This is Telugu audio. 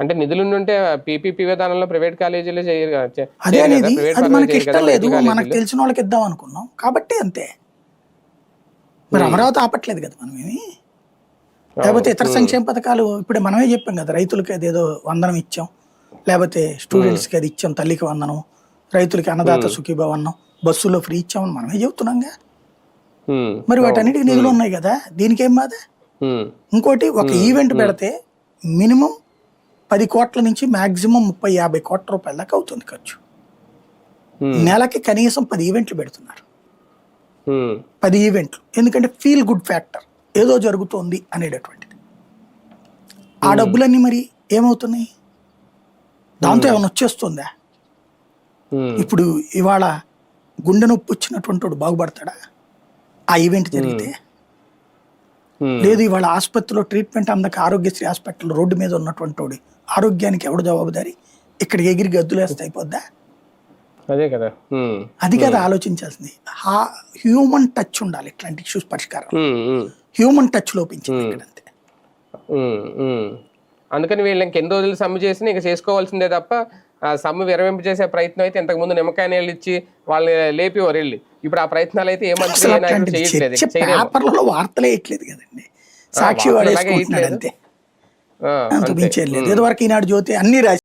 అంటే నిధులు ఉంటే పీపీపీ విధానంలో ప్రైవేట్ కాలేజీలు చేయరు అదే అనేది అది మనకి ఇష్టం లేదు మనకు. తెలిసిన వాళ్ళకి ఇద్దాం అనుకున్నాం. కాబట్టి అంతే. మరి అమరావతి ఆపట్లేదు కదా మనం ఏమి? లేకపోతే ఇతర సంక్షేమ పథకాలు ఇప్పుడు మనమే చెప్పాం కదా రైతులకి అదేదో వందనం ఇచ్చాం. లేకపోతే స్టూడెంట్స్కి అది ఇచ్చాం తల్లికి వందనం రైతులకి అన్నదాత సుఖీభావ అన్నం బస్సులో ఫ్రీ ఇచ్చామని మనమే చెబుతున్నాంగా. మరి వాటన్నిటికి నిధులు ఉన్నాయి కదా దీనికి ఏం బాధ ఇంకోటి ఒక ఈవెంట్ పెడితే మినిమం పది కోట్ల నుంచి మాక్సిమం ముప్పై యాభై కోట్ల రూపాయల దాకా అవుతుంది ఖర్చు. నెలకి కనీసం పది ఈవెంట్లు పెడుతున్నారు. పది ఈవెంట్లు. ఎందుకంటే ఫీల్ గుడ్ ఫ్యాక్టర్ ఏదో జరుగుతోంది అనేటటువంటిది. ఆ డబ్బులన్నీ మరి ఏమవుతున్నాయి? దాంతో ఏమైనా వచ్చేస్తుందా? ఇప్పుడు ఇవాళ గుండె నొప్పి వచ్చినటువంటి వాడు బాగుపడతాడా? ఆ ఈవెంట్ జరిగితే? లేదు ఇవాళ ఆసుపత్రిలో ట్రీట్మెంట్ అందక ఆరోగ్యశ్రీ హాస్పిటల్ రోడ్డు మీద ఉన్నటువంటి వాడు ఆరోగ్యానికి ఎవడు జవాబుదారి? ఇక్కడికి ఎగిరి గద్దులేస్తే అయిపోద్దా? అదే కదా. ఉమ్, అది కదా ఆలోచించాల్సింది. హా హ్యూమన్ టచ్ ఉండాలి ఇట్లాంటి ఇష్యూస్ పరిష్కారం. హ్యూమన్ టచ్ లోపించింది ఇక్కడ అంతే. అందుకని వీళ్ళు ఇంకెన్ని రోజులు సమ్మె చేసినా ఇంకా చేసుకోవాల్సిందే తప్ప ఆ సమ్మె విరమింపు చేసే ప్రయత్నం అయితే ఇంతకు ముందు నిమ్మకాయ నీళ్ళు ఇచ్చి వాళ్ళని లేపేవారు వెళ్ళి. ఇప్పుడు ఆ ప్రయత్నాలు అయితే ఏ మంత్రి అసలు ఏ నాయకుడు అట్లాంటిది చేయట్లేదు. పేపర్లలో వార్తలే వేయట్లేదు కదండి సాక్షి వాడు. అంతే ఆ, అంత అంతే. మించేది లేదు ఇదివరకు ఈనాడు జ్యోతి అన్ని రాసి